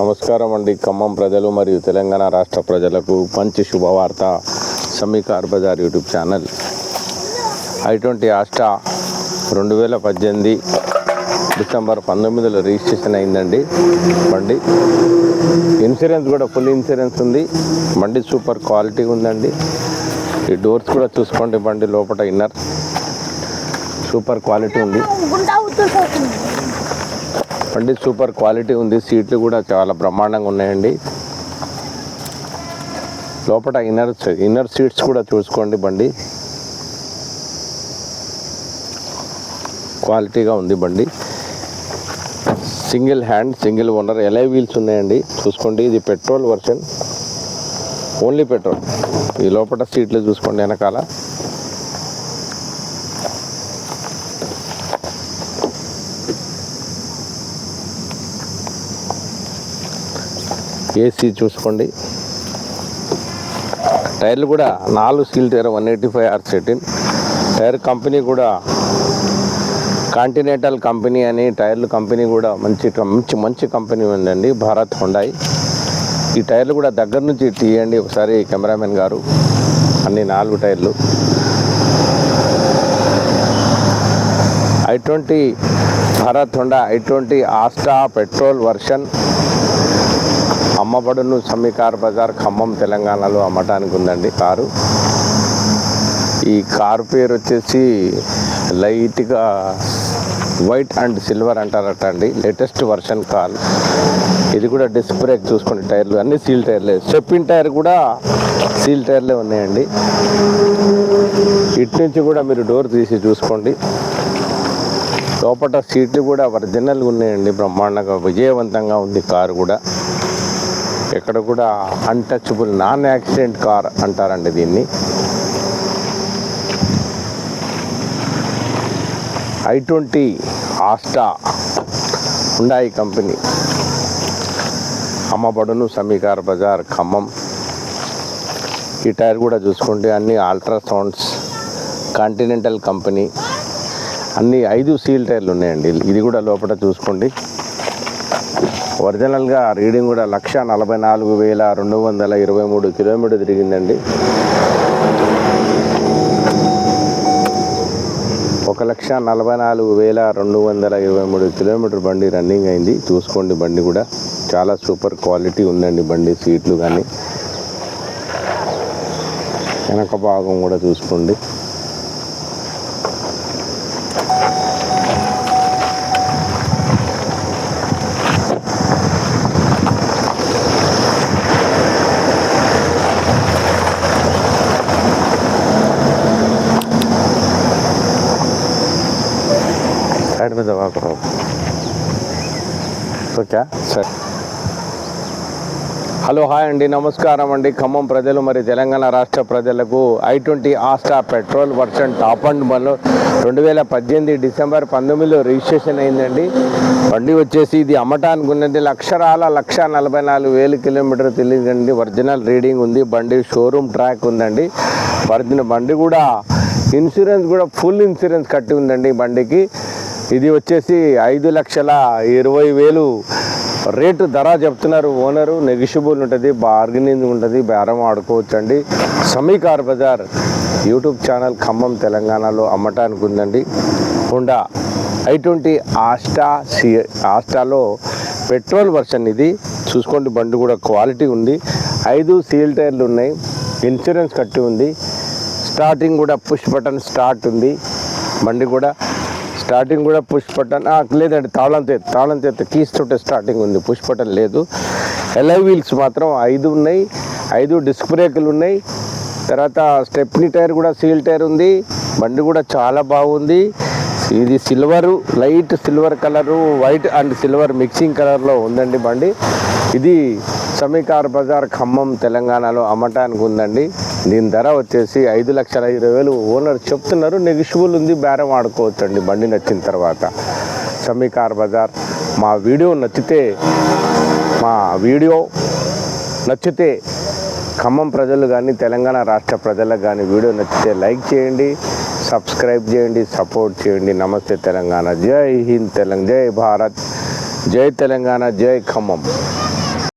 నమస్కారం అండి. ఖమ్మం ప్రజలు మరియు తెలంగాణ రాష్ట్ర ప్రజలకు మంచి శుభవార్త. Sammi car Bazar YouTube channel. I twenty Asta రెండు వేల పద్దెనిమిది డిసెంబర్ పంతొమ్మిదిలో రిజిస్ట్రేషన్ అయిందండి. బండి ఇన్సూరెన్స్ కూడా ఫుల్ ఇన్సూరెన్స్ ఉంది. బండి సూపర్ క్వాలిటీ ఉందండి. ఈ డోర్స్ కూడా చూసుకోండి బండి లోపల ఇన్నర్. సూపర్ క్వాలిటీ ఉంది. బండి సూపర్ క్వాలిటీ ఉంది. సీట్లు కూడా చాలా బ్రహ్మాండంగా ఉన్నాయండి. లోపల ఇన్నర్ ఇన్నర్ సీట్స్ కూడా చూసుకోండి బండి. క్వాలిటీగా ఉంది బండి. Single hand single owner alloy wheels ఉన్నాయండి. చూసుకోండి. ఇది పెట్రోల్ వర్షన్. Only petrol. ఈ లోపల సీట్లు చూసుకోండి వెనకాల. ఏసీ చూసుకోండి. టైర్లు కూడా నాలుగు seal tyre one eighty five R సెటిన్ tyre company కూడా కాంటినెంటల్ కంపెనీ అని టైర్లు కంపెనీ కూడా మంచి మంచి మంచి కంపెనీ ఉందండి భారత్ హుండాయి. ఈ టైర్లు కూడా దగ్గర నుంచి తీయండి ఒకసారి కెమెరామెన్ గారు. అన్ని నాలుగు టైర్లు. I twenty Bharat Hyundai i twenty Asta petrol version. అమ్మబడును సమీకార్ బజార్ ఖమ్మం తెలంగాణలో అమ్మటానికి ఉందండి కారు. ఈ కారు పేరు వచ్చేసి లైట్గా వైట్ అండ్ సిల్వర్ అంటారట అండి లేటెస్ట్ వర్షన్ కార్. ఇది కూడా డిస్క్ బ్రేక్ చూసుకోండి టైర్లు. అన్నీ సీల్ టైర్లే. స్టెప్పిన్ టైర్ కూడా సీల్ టైర్లే ఉన్నాయండి. ఇటు నుంచి కూడా మీరు డోర్ తీసి చూసుకోండి. లోపల సీట్లు కూడా ఒరిజినల్గా ఉన్నాయండి. బ్రహ్మాండంగా విజయవంతంగా ఉంది కారు కూడా. ఇక్కడ కూడా అన్టచబుల్ నాన్ యాక్సిడెంట్ కార్ అంటారండి దీన్ని. ఐ ట్వంటీ ఆస్టా ఉండాయి కంపెనీ. అమ్మబడును సమీకార్ బజార్ ఖమ్మం. ఈ టైర్ కూడా చూసుకోండి అన్ని అల్ట్రాసౌండ్స్ కాంటినెంటల్ కంపెనీ. అన్ని ఐదు సీల్ టైర్లు ఉన్నాయండి. ఇది కూడా లోపల చూసుకోండి. ఒరిజినల్గా రీడింగ్ కూడా లక్ష నలభై నాలుగు వేల రెండు వందల ఇరవై మూడు కిలోమీటర్ తిరిగిందండి. ఒక లక్ష నలభై నాలుగు వేల రెండు వందల ఇరవై మూడు కిలోమీటర్ బండి రన్నింగ్ అయింది. చూసుకోండి బండి కూడా. చాలా సూపర్ క్వాలిటీ ఉందండి బండి సీట్లు కానీ. వెనక భాగం కూడా చూసుకోండి. మీద వాకరు ఓకే? సరే. హలో హాయ్ అండి. నమస్కారం అండి. ఖమ్మం ప్రజలు మరి తెలంగాణ రాష్ట్ర ప్రజలకు i twenty Asta petrol version top end మళ్ళీ రెండు వేల పద్దెనిమిది డిసెంబర్ పంతొమ్మిదిలో రిజిస్ట్రేషన్ అయిందండి. బండి వచ్చేసి ఇది అమ్మటానికి ఉన్నది లక్షరాల లక్ష నలభై నాలుగు వేలు కిలోమీటర్ తెలియదండి ఒరిజినల్ రీడింగ్ ఉంది. బండి షోరూమ్ ట్రాక్ ఉందండి. ఒరిజినల్ బండి కూడా ఇన్సూరెన్స్ కూడా ఫుల్ ఇన్సూరెన్స్ కట్టి ఉందండి బండికి. ఇది వచ్చేసి ఐదు లక్షల ఇరవై వేలు రేటు ధర చెప్తున్నారు. ఓనరు నెగిషిబుల్ ఉంటుంది బార్గెనింగ్ ఉంటుంది బేరం ఆడుకోవచ్చు అండి సమీకార్ బజార్ యూట్యూబ్ ఛానల్ ఖమ్మం తెలంగాణలో అమ్మటానికి ఉందండి. Hyundai I twenty Asta C ఆస్టాలో పెట్రోల్ వర్షన్ ఇది. చూసుకోండి బండి కూడా క్వాలిటీ ఉంది. ఐదు సీల్ టైర్లు ఉన్నాయి ఇన్సూరెన్స్ కట్టి ఉంది. స్టార్టింగ్ కూడా పుష్ బటన్ స్టార్ట్ ఉంది. బండి కూడా స్టార్టింగ్ కూడా పుష్ బటన్ లేదండి తాళం తె తాళం చేత కీస్ తోటే స్టార్టింగ్ ఉంది పుష్ బటన్ లేదు. ఎలై వీల్స్ మాత్రం ఐదు ఉన్నాయి ఐదు డిస్క్ బ్రేకులు ఉన్నాయి. తర్వాత స్టెప్నీ టైర్ కూడా సీల్ టైర్ ఉంది బండి కూడా చాలా బాగుంది. ఇది silver light silver colour white and silver mixing కలర్లో ఉందండి బండి. ఇది సమీకార్ బజార్ ఖమ్మం తెలంగాణలో అమ్మటానికి ఉందండి. దీని ధర వచ్చేసి ఐదు లక్షల ఇరవై వేలు. ఓనర్ చెప్తున్నారు నెగిషిబుల్ ఉంది బేరం ఆడుకోవచ్చు అండి బండి నచ్చిన తర్వాత. సమీకార్ బజార్ మా వీడియో నచ్చితే మా వీడియో నచ్చితే ఖమ్మం ప్రజలు కానీ తెలంగాణ రాష్ట్ర ప్రజలకు కానీ వీడియో నచ్చితే లైక్ చేయండి. సబ్స్క్రైబ్ చేయండి సపోర్ట్ చేయండి. నమస్తే తెలంగాణ. జై హింద్ తెలంగాణ. జై భారత్. జై తెలంగాణ. జై ఖమ్మం.